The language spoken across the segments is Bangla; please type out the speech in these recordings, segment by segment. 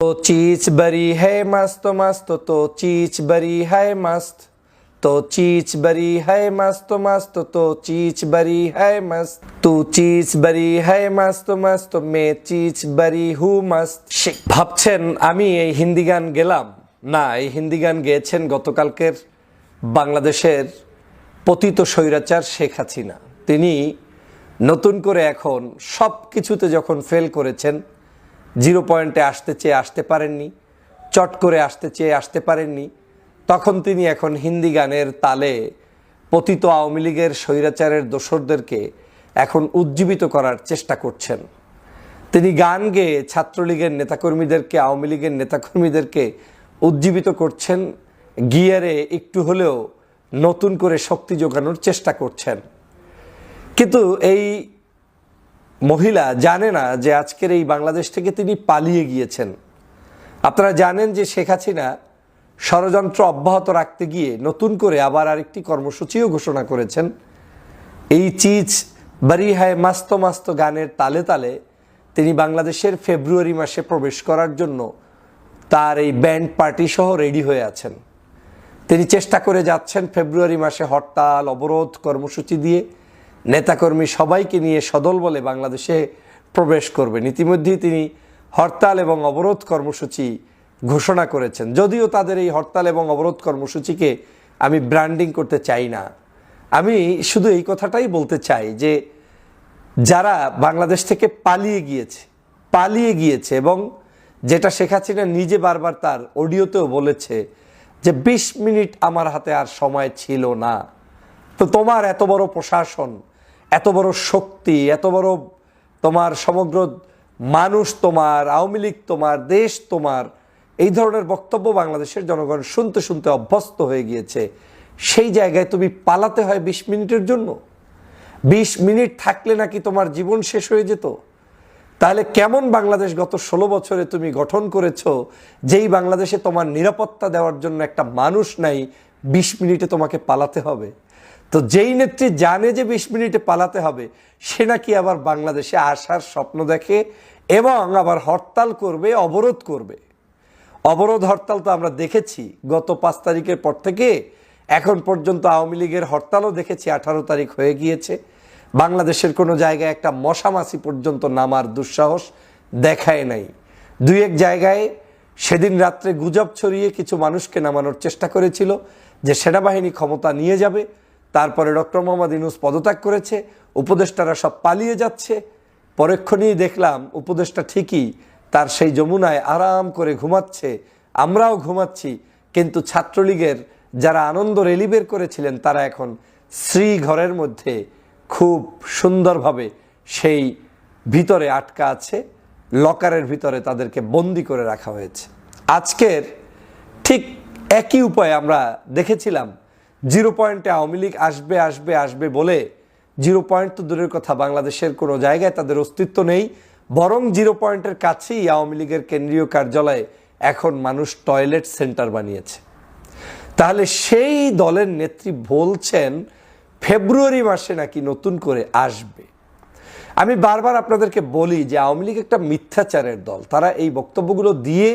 तो चीज बरी है मस्त मस्त तो चीज बरी है मस्त तो चीज बरी है मस्त मस्त तो चीज बरी है मस्त तू चीज बरी है मस्त मस्त मैं चीज बरी हूँ मस्त সে- ভাবছেন আমি এই হিন্দি গান গেলাম না এই হিন্দি গান গেয়েছেন গতকালকের বাংলাদেশের পতিত স্বৈরাচার শেখ হাসিনা তিনি নতুন করে এখন সব কিছুতে যখন ফেল করেছেন জিরো পয়েন্টে আসতে চেয়ে আসতে পারেননি, চট করে আসতে চেয়ে আসতে পারেননি, তখন তিনি এখন হিন্দি গানের তালে পতিত আওয়ামী লীগের স্বৈরাচারের দোসরদেরকে এখন উজ্জীবিত করার চেষ্টা করছেন। তিনি গান গেয়ে ছাত্রলীগের নেতাকর্মীদেরকে, আওয়ামী লীগের নেতাকর্মীদেরকে উজ্জীবিত করছেন, গিয়ারে একটু হলেও নতুন করে শক্তি যোগানোর চেষ্টা করছেন। কিন্তু এই মহিলা জানে না যে আজকের এই বাংলাদেশ থেকে তিনি পালিয়ে গিয়েছেন। আপনারা জানেন যে শেখ হাসিনা ষড়যন্ত্র অব্যাহত রাখতে গিয়ে নতুন করে আবার আরেকটি কর্মসূচিও ঘোষণা করেছেন। এই চিজ বারি হায় মাস্ত মাস্ত গানের তালে তালে তিনি বাংলাদেশের ফেব্রুয়ারি মাসে প্রবেশ করার জন্য তার এই ব্যান্ড পার্টি সহ রেডি হয়ে আছেন। তিনি চেষ্টা করে যাচ্ছেন ফেব্রুয়ারি মাসে হরতাল, অবরোধ, কর্মসূচি দিয়ে নেতাকর্মী সবাইকে নিয়ে সদল বলে বাংলাদেশে প্রবেশ করবেন ইতিমধ্যেই তিনি হরতাল এবং অবরোধ কর্মসূচি ঘোষণা করেছেন। যদিও তাদের এই হরতাল এবং অবরোধ কর্মসূচিকে আমি ব্র্যান্ডিং করতে চাই না। আমি শুধু এই কথাটাই বলতে চাই যে যারা বাংলাদেশ থেকে পালিয়ে গিয়েছে পালিয়ে গিয়েছে এবং যেটা শেখ হাসিনা নিজে বারবার তার অডিওতেও বলেছে যে বিশ মিনিট আমার হাতে আর সময় ছিল না। তো তোমার এত বড় প্রশাসন এত বড় শক্তি, এত বড় তোমার সমগ্র মানুষ তোমার, আওয়ামী লীগ তোমার, দেশ তোমার, এই ধরনের বক্তব্য বাংলাদেশের জনগণ শুনতে শুনতে অভ্যস্ত হয়ে গিয়েছে। সেই জায়গায় তুমি পালাতে হয় বিশ মিনিটের জন্য। বিশ মিনিট থাকলে নাকি তোমার জীবন শেষ হয়ে যেত। তাহলে কেমন বাংলাদেশ গত ষোলো বছরে তুমি গঠন করেছ, যেই বাংলাদেশে তোমার নিরাপত্তা দেওয়ার জন্য একটা মানুষ নাই, বিশ মিনিটে তোমাকে পালাতে হবে? তো যেই নেত্রী জানে যে বিশ মিনিটে পালাতে হবে, সে নাকি আবার বাংলাদেশে আসার স্বপ্ন দেখে এবং আবার হরতাল করবে, অবরোধ করবে। অবরোধ হরতাল তো আমরা দেখেছি, গত পাঁচ তারিখের পর থেকে এখন পর্যন্ত আওয়ামী লীগের হরতালও দেখেছি, আঠারো তারিখ হয়ে গিয়েছে। বাংলাদেশের কোনো জায়গায় একটা মশামাছি পর্যন্ত নামার দুঃসাহস দেখায় নাই। দুই এক জায়গায় সেদিন রাত্রে গুজব ছড়িয়ে কিছু মানুষকে নামানোর চেষ্টা করেছিল যে সেনাবাহিনী ক্ষমতা নিয়ে যাবে তারপরে ডক্টর মোহাম্মদ ইনুস পদত্যাগ করেছে, উপদেষ্টারা সব পালিয়ে যাচ্ছে। পরক্ষণেই দেখলাম উপদেষ্টা ঠিকই তার সেই যমুনায় আরাম করে ঘুমাচ্ছে, আমরাও ঘুমাচ্ছি, কিন্তু ছাত্রলীগের যারা আনন্দ রেলি বের করেছিলেন তারা এখন শ্রী ঘরের মধ্যে খুব সুন্দরভাবে সেই ভিতরে আটকা আছে, লকারের ভিতরে তাদেরকে বন্দি করে রাখা হয়েছে। আজকের ঠিক একই উপায়ে আমরা দেখেছিলাম জিরো পয়েন্টে আওয়ামী লীগ আসবে আসবে আসবে বলে জিরো পয়েন্ট তো দূরের কথা, বাংলাদেশের কোনো জায়গায় তাদের অস্তিত্ব নেই। বরং জিরো পয়েন্টের কাছেই আওয়ামী লীগের কেন্দ্রীয় কার্যালয়ে এখন মানুষ টয়লেট সেন্টার বানিয়েছে। তাহলে সেই দলের নেত্রী বলছেন, ফেব্রুয়ারি মাসে নাকি নতুন করে আসবে। আমি বারবার আপনাদেরকে বলি যে আওয়ামী লীগ একটা মিথ্যাচারের দল। তারা এই বক্তব্যগুলো দিয়ে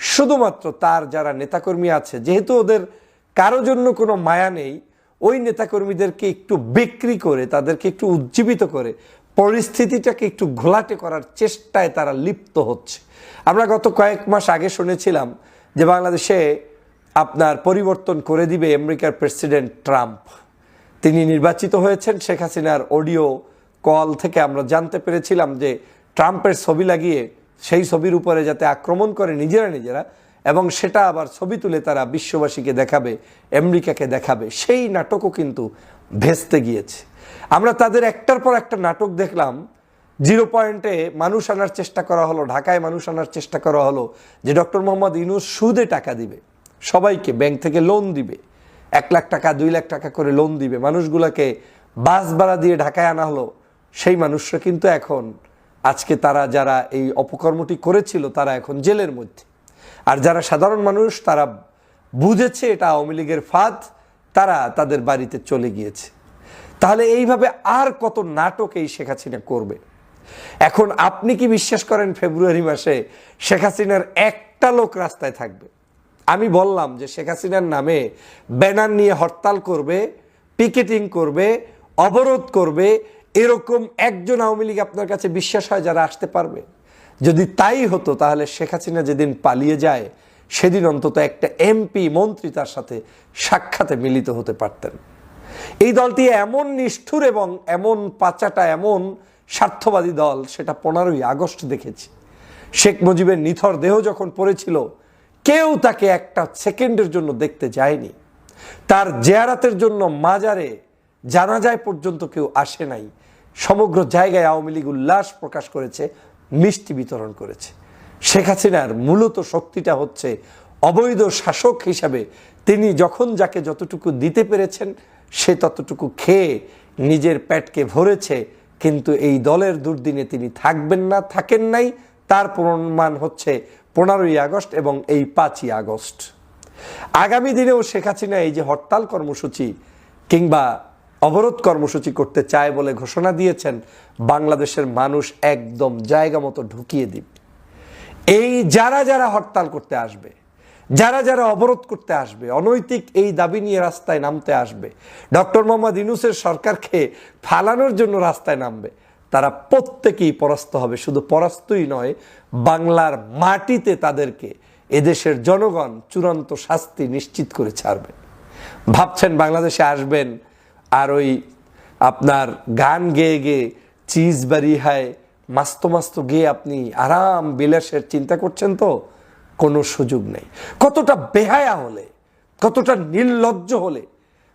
শুধুমাত্র তার যারা নেতাকর্মী আছে, যেহেতু ওদের কারও জন্য কোনো মায়া নেই, ওই নেতাকর্মীদেরকে একটু বিক্রি করে, তাদেরকে একটু উজ্জীবিত করে, পরিস্থিতিটাকে একটু ঘোলাটে করার চেষ্টায় তারা লিপ্ত হচ্ছে। আমরা গত কয়েক মাস আগে শুনেছিলাম যে বাংলাদেশে আপনার পরিবর্তন করে দিবে আমেরিকার প্রেসিডেন্ট ট্রাম্প। তিনি নির্বাচিত হয়েছেন, শেখ হাসিনার অডিও কল থেকে আমরা জানতে পেরেছিলাম যে ট্রাম্পের ছবি লাগিয়ে সেই ছবির উপরে যাতে আক্রমণ করে নিজেরা নিজেরা এবং সেটা আবার ছবি তুলে তারা বিশ্ববাসীকে দেখাবে, আমেরিকাকে দেখাবে। সেই নাটকও কিন্তু ভেস্তে গিয়েছে। আমরা তাদের একটার পর একটা নাটক দেখলাম, জিরো পয়েন্টে মানুষ আনার চেষ্টা করা হলো, ঢাকায় মানুষ আনার চেষ্টা করা হলো যে ডক্টর মোহাম্মদ ইনুস সুদে টাকা দিবে, সবাইকে, ব্যাংক থেকে লোন দিবে, এক লাখ টাকা, দুই লাখ টাকা করে লোন দিবে। মানুষগুলোকে বাস ভাড়া দিয়ে ঢাকায় আনা হলো, সেই মানুষরা কিন্তু এখন, আজকে তারা যারা এই অপকর্মটি করেছিল, তারা এখন জেলের মধ্যে। আর যারা সাধারণ মানুষ, তারা বুঝেছে এটা আওয়ামী লীগের ফাঁদ, তারা তাদের বাড়িতে চলে গিয়েছে। তাহলে এইভাবে আর কত নাটক এই শেখ হাসিনা করবে? এখন আপনি কি বিশ্বাস করেন ফেব্রুয়ারি মাসে শেখ হাসিনার একটা লোক রাস্তায় থাকবে? আমি বললাম যে শেখ হাসিনার নামে ব্যানার নিয়ে হরতাল করবে, পিকেটিং করবে, অবরোধ করবে, এরকম একজন আওয়ামী লীগ আপনার কাছে বিশ্বাস হয় যারা আসতে পারবে? যদি তাই হতো, তাহলে শেখ হাসিনা যেদিন পালিয়ে যায়, সেদিন অন্তত একটা এমপি, মন্ত্রী তার সাথে সাক্ষাতে মিলিত হতে পারতেন। এই দলটি এমন নিষ্ঠুর এবং এমন পাচাটা, এমন স্বার্থবাদী দল, সেটা পনেরোই আগস্ট দেখেছি। শেখ মুজিবের নিথর দেহ যখন পড়েছিল, কেউ তাকে একটা সেকেন্ডের জন্য দেখতে যায়নি। তার জেয়ারাতের জন্য মাজারে, জানাজায় পর্যন্ত কেউ আসে নাই। সমগ্র জায়গায় আওয়ামী লীগ উল্লাস প্রকাশ করেছে। মিষ্টি বিতরণ করেছে। শেখ হাসিনার মূলত শক্তিটা হচ্ছে অবৈধ শাসক হিসাবে তিনি যখন যাকে যতটুকু দিতে পেরেছেন, সে ততটুকু খেয়ে নিজের পেটকে ভরেছে, কিন্তু এই দলের দুর্দিনে তিনি থাকবেন না, থাকেন নাই। তার প্রমাণ হচ্ছে পনেরোই আগস্ট এবং এই পাঁচই আগস্ট। আগামী দিনেও শেখ হাসিনা এই যে হরতাল কর্মসূচি কিংবা অবরোধ কর্মসূচি করতে চায় বলে ঘোষণা দিয়েছেন বাংলাদেশের মানুষ একদম জায়গা মতো ঢুকিয়ে দিবে। এই যারা যারা হরতাল করতে আসবে, যারা যারা অবরোধ করতে আসবে, অনৈতিক এই দাবি নিয়ে রাস্তায় নামতে আসবে, ডক্টর মোহাম্মদ ইনুসের সরকারকে ফালানোর জন্য রাস্তায় নামবে, তারা প্রত্যেকেই পরাস্ত হবে। শুধু পরাস্তই নয়, বাংলার মাটিতে তাদেরকে এদেশের জনগণ চূড়ান্ত শাস্তি নিশ্চিত করে ছাড়বে। ভাবছেন বাংলাদেশে আসবেন আর ওই আপনার গান গেয়ে গেয়ে চিজ বাড়ি হায়, মাস্ত মাস্ত গেয়ে আপনি আরাম বিলাসের চিন্তা করছেন তো? কোনো সুযোগ নেই। কতটা বেহায়া হলে, কতটা নির্লজ্জ হলে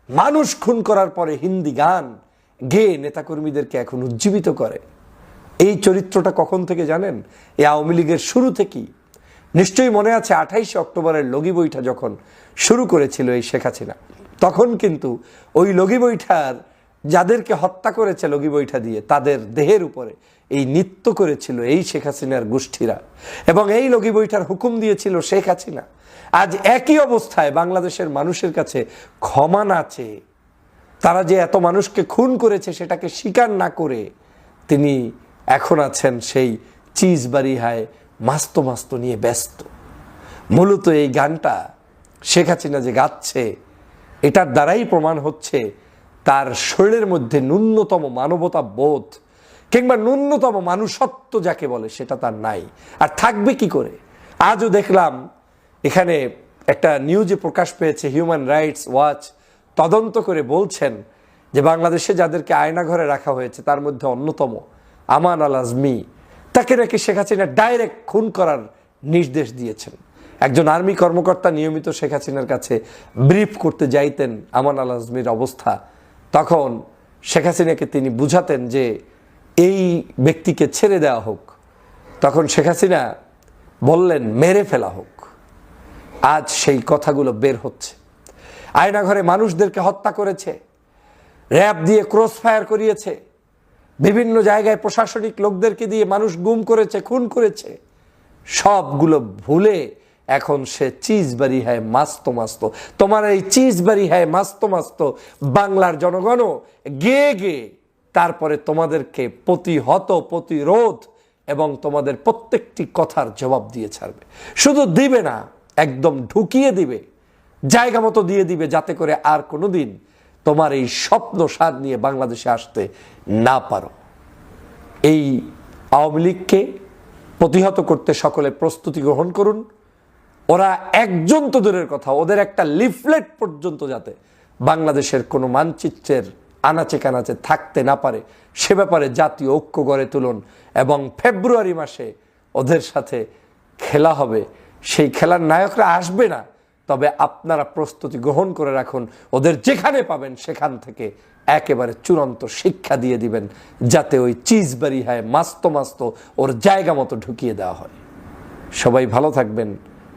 মানুষ খুন করার পরে হিন্দি গান গেয়ে নেতাকর্মীদেরকে এখন উজ্জীবিত করে। এই চরিত্রটা কখন থেকে জানেন? এই আওয়ামী লীগের শুরু থেকেই। নিশ্চয়ই মনে আছে আঠাইশে অক্টোবরের লগি বইটা যখন শুরু করেছিল এই শেখ হাসিনা। তখন কিন্তু ওই লগি বৈঠার, যাদেরকে হত্যা করেছে লগি বৈঠা দিয়ে, তাদের দেহের উপরে এই নৃত্য করেছিল এই শেখ হাসিনার গোষ্ঠীরা। এবং এই লগি বৈঠার হুকুম দিয়েছিল শেখ হাসিনা। আজ একই অবস্থায় বাংলাদেশের মানুষের কাছে ক্ষমা না চেয়ে, তারা যে এত মানুষকে খুন করেছে সেটাকে স্বীকার না করে, তিনি এখন আছেন সেই চিজ বাড়ি হায় মাস্ত মাস্ত নিয়ে ব্যস্ত। মূলত এই গানটা শেখ হাসিনা যে গাচ্ছে এটার দ্বারাই প্রমাণ হচ্ছে তার শরীরের মধ্যে ন্যূনতম মানবতা বোধ কিংবা ন্যূনতম মানুষত্ব যাকে বলে, সেটা তার নাই। আর থাকবে কি করে? আজও দেখলাম এখানে একটা নিউজে প্রকাশ পেয়েছে হিউম্যান রাইটস ওয়াচ তদন্ত করে বলছেন যে বাংলাদেশে যাদেরকে আয়নাঘরে রাখা হয়েছে, তার মধ্যে অন্যতম আমান আল আজমি তাকে নাকি শেখ হাসিনা ডাইরেক্ট খুন করার নির্দেশ দিয়েছেন। একজন আর্মি কর্মকর্তা নিয়মিত শেখ হাসিনার কাছে ব্রিফ করতে যাইতেন আমান আল আজমির অবস্থা। তখন শেখ হাসিনাকে তিনি বুঝাতেন যে এই ব্যক্তিকে ছেড়ে দেওয়া হোক। তখন শেখ হাসিনা বললেন, মেরে ফেলা হোক। আজ সেই কথাগুলো বের হচ্ছে। আয়নাঘরে মানুষদেরকে হত্যা করেছে। র্যাব দিয়ে ক্রস ফায়ার করিয়েছে। বিভিন্ন জায়গায় প্রশাসনিক লোকদেরকে দিয়ে মানুষ গুম করেছে, খুন করেছে। সবগুলো ভুলে এখন সে চিজ বাড়ি হ্যায় মাস্ত মাস্ত। তোমার এই চিজ বাড়ি হ্যায় মাস্ত মাস্ত। বাংলার জনগণও গে গে তারপরে তোমাদেরকে প্রতিহত, প্রতিরোধ এবং তোমাদের প্রত্যেকটি কথার জবাব দিয়ে ছাড়বে। শুধু দিবে না, একদম ঢুকিয়ে দিবে, জায়গা মতো দিয়ে দিবে যাতে করে আর কোনোদিন তোমার এই স্বপ্ন স্বাদ নিয়ে বাংলাদেশে আসতে না পারো। এই আওয়ামী লীগকে প্রতিহত করতে সকলে প্রস্তুতি গ্রহণ করুন। ওরা একজন তো দূরের কথা, ওদের একটা লিফলেট পর্যন্ত যাতে বাংলাদেশের কোনো মানচিত্রের আনাচে কানাচে থাকতে না পারে, সে ব্যাপারে জাতীয় ঐক্য গড়ে তুলুন এবং ফেব্রুয়ারি মাসে ওদের সাথে খেলা হবে। সেই খেলার নায়করা আসবে না, তবে আপনারা প্রস্তুতি গ্রহণ করে রাখুন, ওদের যেখানে পাবেন সেখান থেকে একেবারে চূড়ান্ত শিক্ষা দিয়ে দিবেন, যাতে ওই চিজ বাড়ি হয় মাস্ত মাস্ত ওর জায়গা মতো ঢুকিয়ে দেওয়া হয়। সবাই ভালো থাকবেন।